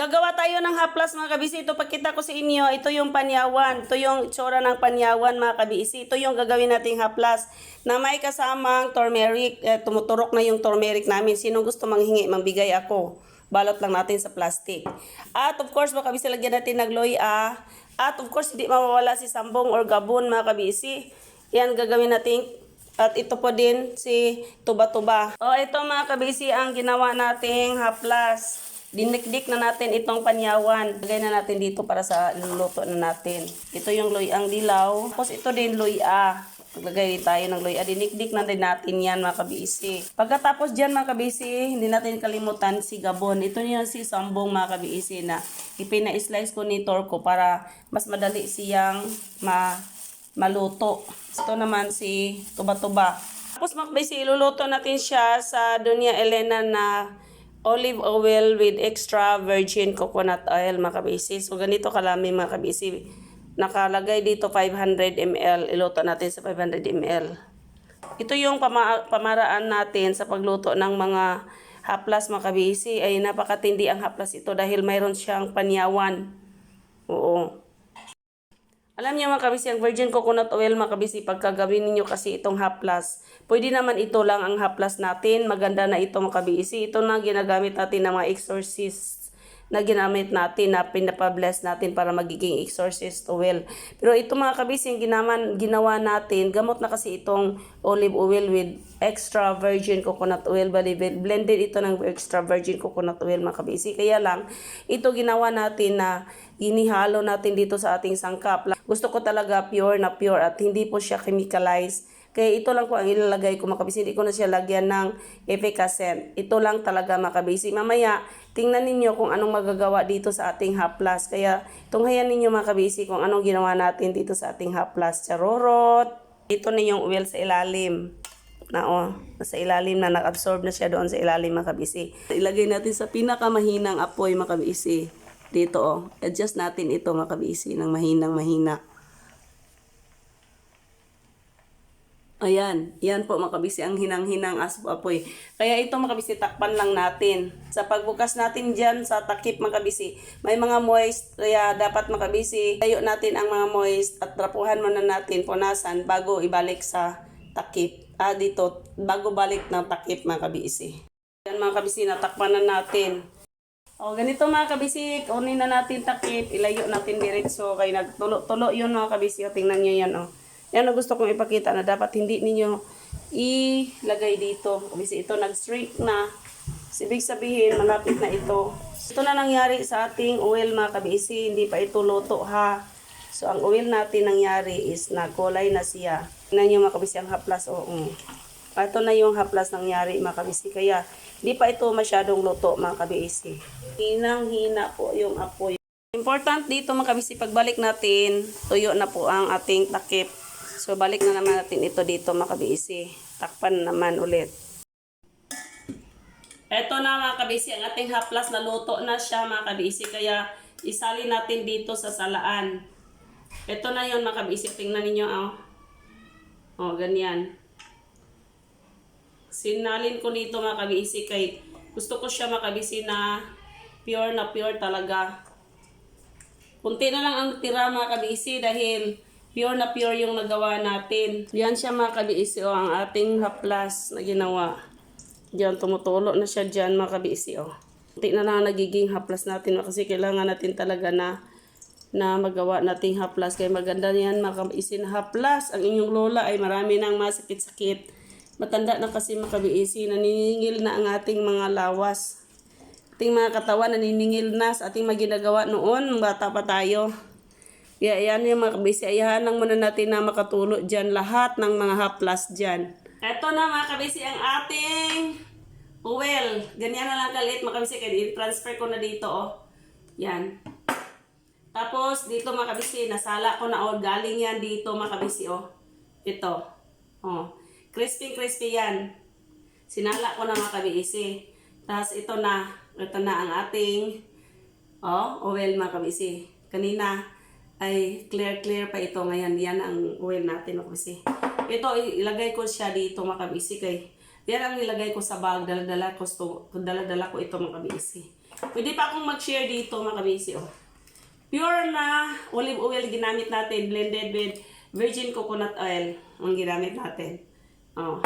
Gagawa tayo ng haplas mga kabisi. Ito pakita ko sa inyo. Ito yung panyawan. Ito yung itsura ng panyawan mga kabisi. Ito yung gagawin nating haplas na may kasamang turmeric. Eh, tumuturok na yung turmeric namin. Sino gusto manghingi, mambigay ako. Balot lang natin sa plastic. At of course mga kabisi, lagyan natin ng loya. At of course, hindi mawawala si sambong or gabon mga kabisi. Yan gagawin natin at ito po din si tuba-tuba. O ito mga kabisi ang ginawa nating haplas. Dinikdik na natin itong panyawan. Lagay na natin dito para sa luluto na natin. Ito yung loyang dilaw. Tapos ito din loya. Maglagay tayo ng loya. Dinikdik na din natin yan mga kabisi. Pagkatapos dyan mga kabisi, hindi natin kalimutan si gabon. Ito yung si sambong mga kabisi na ipina-slice ko ni Torko para mas madali siyang ma maluto. Ito naman si tuba-tuba. Tapos makabisi, iluluto natin siya sa Dunya Elena na olive oil with extra virgin coconut oil mga kabisi. So ganito kalami mga kabisi. Nakalagay dito 500 ml. Iluto natin sa 500 ml. Ito yung pama- pamaraan natin sa pagluto ng mga haplas mga kabisi. Ay napakatindi ang haplas ito dahil mayroon siyang panyawan. Alam niyo mga kabisi, ang virgin coconut oil mga kabisi, pagkagawin ninyo kasi itong haplas, pwede naman ito lang ang haplas natin. Maganda na ito mga kabisi. Ito na ginagamit natin ng mga exorcists na ginamit natin na pinapabless natin para magiging exorcist oil. Pero ito mga kabisi, ginaman, ginawa natin, gamot na kasi itong olive oil with extra virgin coconut oil. Bali, blended ito ng extra virgin coconut oil mga kabisi. Kaya lang, ito ginawa natin na inihalo natin dito sa ating sangkap. Gusto ko talaga pure na pure at hindi po siya chemicalized. Kaya ito lang po ang ilalagay ko makabisi. Hindi ko na siya lagyan ng efficacy. Ito lang talaga makabisi. Mamaya, tingnan ninyo kung anong magagawa dito sa ating haplas. Kaya tunghayan ninyo makabisi kung anong ginawa natin dito sa ating haplas. Charorot. Ito na yung oil sa ilalim. Na oh, sa ilalim na nag-absorb na siya doon sa ilalim makabisi. Ilagay natin sa pinakamahinang apoy makabisi. Dito oh, adjust natin ito makabisi ng mahinang Ayan, yan po makabisi ang hinang-hinang as apoy. Kaya ito makabisi, takpan lang natin. Sa pagbukas natin dyan sa takip makabisi, may mga moist, kaya dapat makabisi. Tayo natin ang mga moist at trapuhan muna natin, punasan, bago ibalik sa takip. Ah, dito, bago balik ng takip makabisi. Yan mga kabisi, natakpan na natin. O, ganito mga kabisi, kunin na natin takip, ilayo natin diretso, kaya nagtulo-tulo yun mga kabisi, o, tingnan nyo yan, o. Yan ang gusto kong ipakita na dapat hindi ninyo ilagay dito. Kasi ito nag-shrink na. So, ibig sabihin, malapit na ito. Ito na nangyari sa ating oil mga kabisi. Hindi pa ito luto ha. So, ang oil natin nangyari is nagkulay na siya. Tingnan nyo mga kabisi ang haplas. O, um. Ito na yung haplas nangyari mga kabisi. Kaya, hindi pa ito masyadong luto mga kabisi. Hinang-hina po yung apoy. Important dito mga kabisi, pagbalik natin, tuyo na po ang ating takip. So, balik na naman natin ito dito mga kabisi. Takpan naman ulit. Ito na mga kabisi, ang ating haplas na luto na siya mga kabisi. Kaya, isali natin dito sa salaan. Ito na yon mga kabisi. Tingnan ninyo, oh. Oh, ganyan. Sinalin ko nito mga kabisi kay gusto ko siya makabisi na pure na pure talaga. Kunti na lang ang tira mga kabisi dahil pure na pure yung nagawa natin. Yan siya mga kabisi o ang ating haplas na ginawa. Diyan tumutulo na siya diyan mga kabisi o. Kunti na nagiging haplas natin kasi kailangan natin talaga na na magawa nating haplas. Kaya maganda yan mga kabisi na haplas. Ang inyong lola ay marami nang masakit-sakit. Matanda na kasi mga kabisi, naniningil na ang ating mga lawas ating mga katawan naniningil na sa ating mga ginagawa noon, bata pa tayo. Kaya yan yung mga kabisi, ayahan muna natin na makatulog dyan lahat ng mga haplas dyan. Ito na mga kabisi ang ating oil. Ganyan na lang kalit mga kabisi, kaya i-transfer ko na dito oh. Yan. Tapos dito mga kabisi, nasala ko na oh, galing yan dito mga kabisi oh. Ito. Oh. Crispy crispy yan. Sinala ko na mga kabisi. Tapos ito na, ito na ang ating oh, oil mga kabisi. Kanina ay clear clear pa ito ngayon. Yan ang oil natin kabisi. Ito ilagay ko siya dito mga kabisi kay yan ang nilagay ko sa bag, dala-dala ko, sto- dala-dala ko ito mga kabisi. Pwede pa akong mag-share dito mga kabisi. Oh. Pure na olive oil ginamit natin blended with virgin coconut oil ang ginamit natin. Oh.